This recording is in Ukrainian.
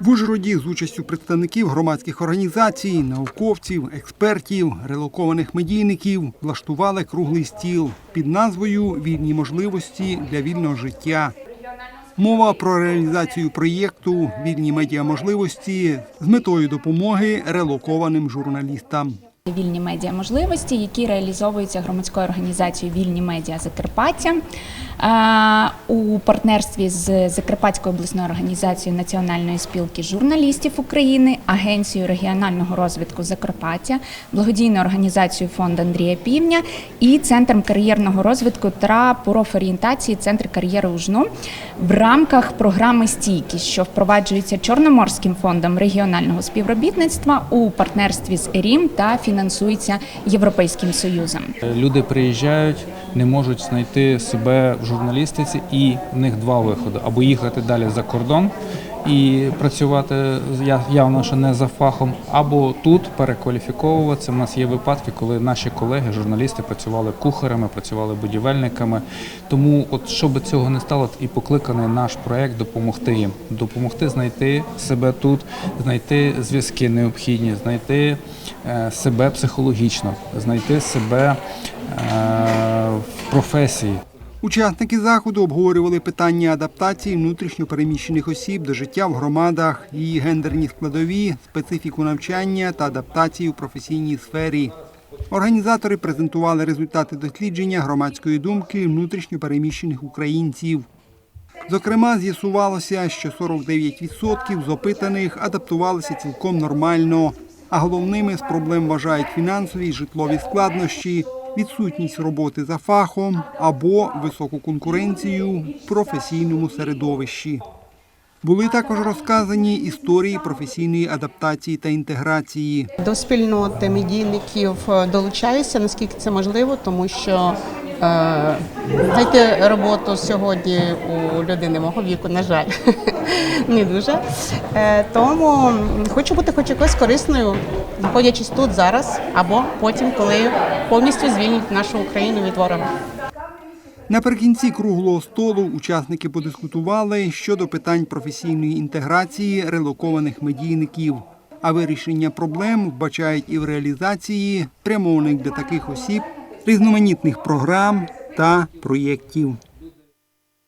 В Ужгороді з участю представників громадських організацій, науковців, експертів, релокованих медійників влаштували круглий стіл під назвою Вільні можливості для вільного життя. Мова про реалізацію проєкту Вільні медіаможливості з метою допомоги релокованим журналістам. Вільні медіа можливості, які реалізовуються громадською організацією Вільні медіа Закарпаття у партнерстві з Закарпатською обласною організацією Національної спілки журналістів України, Агенцією регіонального розвитку Закарпаття, благодійною організацією Фонд Андрія Півня і Центром кар'єрного розвитку та профорієнтації Центр кар'єри УЖНУ в рамках програми Стійкість, що впроваджується Чорноморським фондом регіонального співробітництва у партнерстві з ЕРІМ та фінансується Європейським Союзом. Люди приїжджають, не можуть знайти себе журналістиці, і в них два виходи: або їхати далі за кордон і працювати явно, що не за фахом, або тут перекваліфіковуватися. У нас є випадки, коли наші колеги, журналісти, працювали кухарами, працювали будівельниками. Тому, от щоб цього не стало, і покликаний наш проект допомогти їм, допомогти знайти себе тут, знайти зв'язки необхідні, знайти е, себе психологічно, знайти себе е, в професії. Учасники заходу обговорювали питання адаптації внутрішньопереміщених осіб до життя в громадах, її гендерні складові, специфіку навчання та адаптацію в професійній сфері. Організатори презентували результати дослідження громадської думки внутрішньопереміщених українців. Зокрема, з'ясувалося, що 49% з опитаних адаптувалися цілком нормально, а головними з проблем вважають фінансові й житлові складнощі, відсутність роботи за фахом або високу конкуренцію в професійному середовищі. Були також розказані історії професійної адаптації та інтеграції. До спільноти медійників е, долучаюся, наскільки це можливо, тому що знайти роботу сьогодні у людини мого віку, на жаль, не дуже. Е, тому хочу бути хоч якось корисною, знаходячись тут зараз, або потім, коли повністю звільнять нашу Україну від ворога. Наприкінці круглого столу учасники подискутували щодо питань професійної інтеграції релокованих медійників, а вирішення проблем вбачають і в реалізації спрямованих для таких осіб різноманітних програм та проєктів.